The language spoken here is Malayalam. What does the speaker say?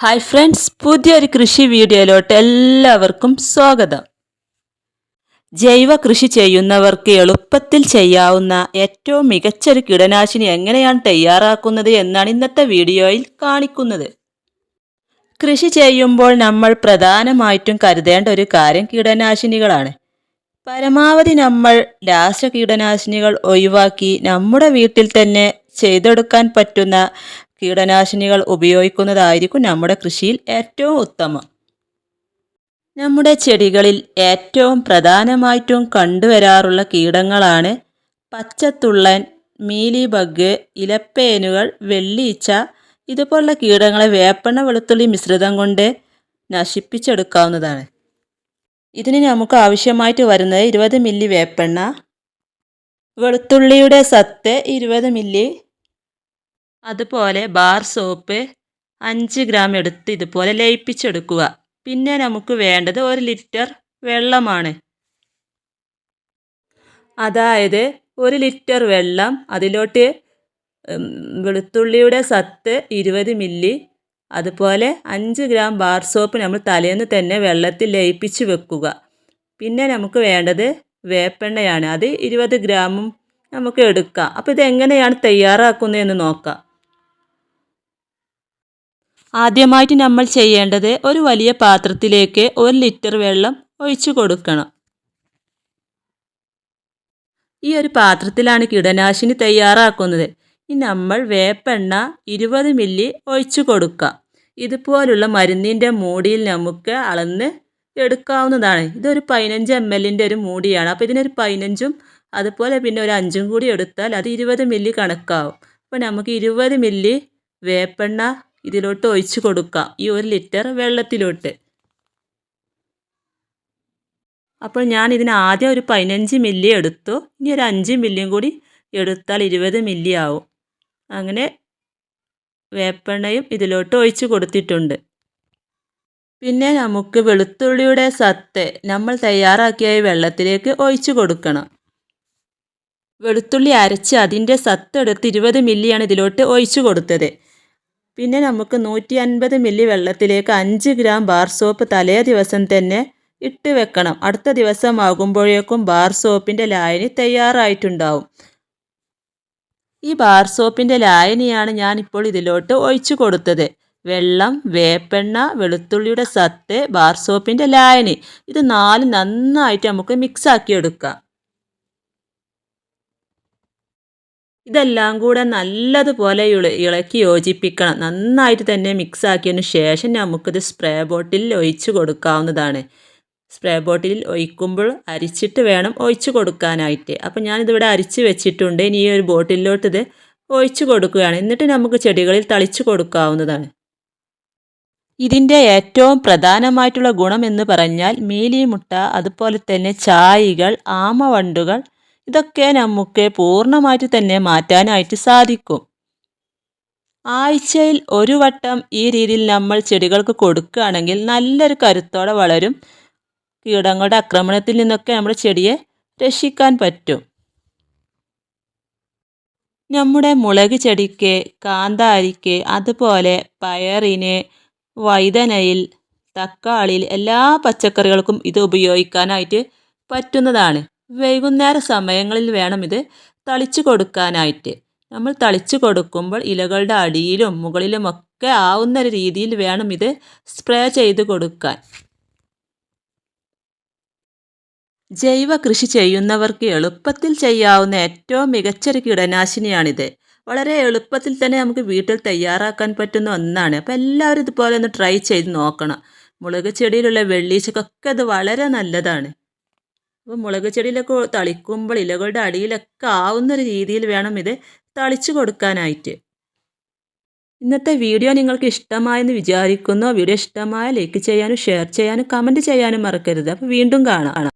ഹായ് ഫ്രണ്ട്സ് പുതിയൊരു കൃഷി വീഡിയോയിലോട്ട് എല്ലാവർക്കും സ്വാഗതം. ജൈവ കൃഷി ചെയ്യുന്നവർക്ക് എളുപ്പത്തിൽ ചെയ്യാവുന്ന ഏറ്റവും മികച്ചൊരു കീടനാശിനി എങ്ങനെയാണ് തയ്യാറാക്കുന്നത് എന്നാണ് ഇന്നത്തെ വീഡിയോയിൽ കാണിക്കുന്നത്. കൃഷി ചെയ്യുമ്പോൾ നമ്മൾ പ്രധാനമായിട്ടും കരുതേണ്ട ഒരു കാര്യം കീടനാശിനികളാണ്. പരമാവധി നമ്മൾ രാസ കീടനാശിനികൾ ഒഴിവാക്കി നമ്മുടെ വീട്ടിൽ തന്നെ ചെയ്തെടുക്കാൻ പറ്റുന്ന കീടനാശിനികൾ ഉപയോഗിക്കുന്നതായിരിക്കും നമ്മുടെ കൃഷിയിൽ ഏറ്റവും ഉത്തമം. നമ്മുടെ ചെടികളിൽ ഏറ്റവും പ്രധാനമായിട്ടും കണ്ടുവരാറുള്ള കീടങ്ങളാണ് പച്ചത്തുള്ളൻ മീലി ബഗ് ഇലപ്പേനുകൾ വെള്ളീച്ച ഇതുപോലുള്ള കീടങ്ങളെ വേപ്പെണ്ണ വെളുത്തുള്ളി മിശ്രിതം കൊണ്ട് നശിപ്പിച്ചെടുക്കാവുന്നതാണ്. ഇതിന് നമുക്ക് ആവശ്യമായിട്ട് വരുന്നത് ഇരുപത് മില്ലി വേപ്പെണ്ണ വെളുത്തുള്ളിയുടെ സത്ത് ഇരുപത് മില്ലി അതുപോലെ ബാർ സോപ്പ് അഞ്ച് ഗ്രാം എടുത്ത് ഇതുപോലെ ലയിപ്പിച്ചെടുക്കുക. പിന്നെ നമുക്ക് വേണ്ടത് ഒരു ലിറ്റർ വെള്ളമാണ്. അതായത് ഒരു ലിറ്റർ വെള്ളം അതിലോട്ട് വെളുത്തുള്ളിയുടെ സത്ത് ഇരുപത് മില്ലി അതുപോലെ അഞ്ച് ഗ്രാം ബാർ സോപ്പ് നമ്മൾ തലേന്ന് തന്നെ വെള്ളത്തിൽ ലയിപ്പിച്ച് വെക്കുക. പിന്നെ നമുക്ക് വേണ്ടത് വേപ്പെണ്ണയാണ്. അത് ഇരുപത് ഗ്രാമും നമുക്ക് എടുക്കാം. അപ്പോൾ ഇത് എങ്ങനെയാണ് തയ്യാറാക്കുന്നതെന്ന് നോക്കാം. ആദ്യമായിട്ട് നമ്മൾ ചെയ്യേണ്ടത് ഒരു വലിയ പാത്രത്തിലേക്ക് ഒരു ലിറ്റർ വെള്ളം ഒഴിച്ചു കൊടുക്കണം. ഈ ഒരു പാത്രത്തിലാണ് കീടനാശിനി തയ്യാറാക്കുന്നത്. ഇനി നമ്മൾ വേപ്പെണ്ണ ഇരുപത് മില്ലി ഒഴിച്ചു കൊടുക്കുക ഇതുപോലുള്ള മരുന്നിന്റെ മൂടിയിൽ നമുക്ക് അളന്ന് എടുക്കാവുന്നതാണ്. ഇതൊരു പതിനഞ്ച് എം എല്ലിന്റെ ഒരു മൂടിയാണ്. അപ്പോൾ ഇതിനൊരു പതിനഞ്ചും അതുപോലെ പിന്നെ ഒരു അഞ്ചും കൂടി എടുത്താൽ അത് ഇരുപത് മില്ലി കണക്കാവും. അപ്പോൾ നമുക്ക് ഇരുപത് മില്ലി വേപ്പെണ്ണ ഇതിലോട്ട് ഒഴിച്ച് കൊടുക്കാം ഈ ഒരു ലിറ്റർ വെള്ളത്തിലോട്ട്. അപ്പോൾ ഞാൻ ഇതിന് ആദ്യം ഒരു പതിനഞ്ച് മില്ലി എടുത്തു. ഇനി ഒരു അഞ്ച് മില്ലിയും കൂടി എടുത്താൽ ഇരുപത് മില്ലി ആവും. അങ്ങനെ വേപ്പെണ്ണയും ഇതിലോട്ട് ഒഴിച്ച് കൊടുത്തിട്ടുണ്ട്. പിന്നെ നമുക്ക് വെളുത്തുള്ളിയുടെ സത്ത് നമ്മൾ തയ്യാറാക്കിയ വെള്ളത്തിലേക്ക് ഒഴിച്ചു കൊടുക്കണം. വെളുത്തുള്ളി അരച്ച് അതിന്റെ സത്ത് എടുത്ത് ഇരുപത് മില്ലിയാണ് ഇതിലോട്ട് ഒഴിച്ചു കൊടുത്തത്. പിന്നെ നമുക്ക് നൂറ്റി അൻപത് മില്ലി വെള്ളത്തിലേക്ക് അഞ്ച് ഗ്രാം ബാർ സോപ്പ് തലേ ദിവസം തന്നെ ഇട്ട് വെക്കണം. അടുത്ത ദിവസം ആകുമ്പോഴേക്കും ബാർ സോപ്പിന്റെ ലായനി തയ്യാറായിട്ടുണ്ടാവും. ഈ ബാർ സോപ്പിന്റെ ലായനിയാണ് ഞാനിപ്പോൾ ഇതിലോട്ട് ഒഴിച്ചു കൊടുത്തത്. വെള്ളം വേപ്പെണ്ണ വെളുത്തുള്ളിയുടെ സത്ത് ബാർ സോപ്പിന്റെ ലായനി. ഇത് നാല് നന്നായിട്ട് നമുക്ക് മിക്സ് എടുക്കാം ഇതെല്ലാം കൂടെ നല്ലതുപോലെ ഇള ഇളക്കി യോജിപ്പിക്കണം. നന്നായിട്ട് തന്നെ മിക്സ് ആക്കിയതിന് ശേഷം നമുക്കിത് സ്പ്രേ ബോട്ടിലിൽ ഒഴിച്ച് കൊടുക്കാവുന്നതാണ്. സ്പ്രേ ബോട്ടിലിൽ ഒഴിക്കുമ്പോൾ അരിച്ചിട്ട് വേണം ഒഴിച്ച് കൊടുക്കാനായിട്ട്. അപ്പം ഞാനിതിവിടെ അരിച്ച് വെച്ചിട്ടുണ്ട്. ഇനി ഈ ഒരു ബോട്ടിലോട്ട് ഇത് ഒഴിച്ചു കൊടുക്കുകയാണ്. എന്നിട്ട് നമുക്ക് ചെടികളിൽ തളിച്ചു കൊടുക്കാവുന്നതാണ്. ഇതിന്റെ ഏറ്റവും പ്രധാനമായിട്ടുള്ള ഗുണം എന്ന് പറഞ്ഞാൽ മീലി മുട്ട അതുപോലെ തന്നെ ചായകൾ ആമവണ്ടുകൾ ഇതൊക്കെ നമുക്ക് പൂർണമായിട്ട് തന്നെ മാറ്റാനായിട്ട് സാധിക്കും. ആഴ്ചയിൽ ഒരു വട്ടം ഈ രീതിയിൽ നമ്മൾ ചെടികൾക്ക് കൊടുക്കുകയാണെങ്കിൽ നല്ലൊരു കരുത്തോടെ വളരും. കീടങ്ങളുടെ ആക്രമണത്തിൽ നിന്നൊക്കെ നമ്മുടെ ചെടിയെ രക്ഷിക്കാൻ പറ്റും. നമ്മുടെ മുളക് ചെടിക്ക് കാന്താരിക്ക് അതുപോലെ പയറിന് വൈതനയിൽ തക്കാളിയിൽ എല്ലാ പച്ചക്കറികൾക്കും ഇത് ഉപയോഗിക്കാനായിട്ട് പറ്റുന്നതാണ്. വൈകുന്നേര സമയങ്ങളിൽ വേണം ഇത് തളിച്ചു കൊടുക്കാനായിട്ട്. നമ്മൾ തളിച്ചു കൊടുക്കുമ്പോൾ ഇലകളുടെ അടിയിലും മുകളിലുമൊക്കെ ആവുന്ന രീതിയിൽ വേണം ഇത് സ്പ്രേ ചെയ്ത് കൊടുക്കാൻ. ജൈവ കൃഷി ചെയ്യുന്നവർക്ക് എളുപ്പത്തിൽ ചെയ്യാവുന്ന ഏറ്റവും മികച്ചൊരു കീടനാശിനിയാണിത്. വളരെ എളുപ്പത്തിൽ തന്നെ നമുക്ക് വീട്ടിൽ തയ്യാറാക്കാൻ പറ്റുന്ന ഒന്നാണ്. അപ്പോൾ എല്ലാവരും ഇതുപോലെ ഒന്ന് ട്രൈ ചെയ്ത് നോക്കണം. മുളക് ചെടിയിലുള്ള വെള്ളീച്ചക്കൊക്കെ അത് വളരെ നല്ലതാണ്. അപ്പോൾ മുളക് ചെടിയിലൊക്കെ തളിക്കുമ്പോൾ ഇലകളുടെ അടിയിലൊക്കെ ആവുന്ന രീതിയിൽ വേണം ഇത് തളിച്ചു കൊടുക്കാനായിട്ട്. ഇന്നത്തെ വീഡിയോ നിങ്ങൾക്ക് ഇഷ്ടമായെന്ന് വിചാരിക്കുന്നു. വീഡിയോ ഇഷ്ടമായ ലൈക്ക് ചെയ്യാനും ഷെയർ ചെയ്യാനും കമന്റ് ചെയ്യാനും മറക്കരുത്. അപ്പോൾ വീണ്ടും കാണാം.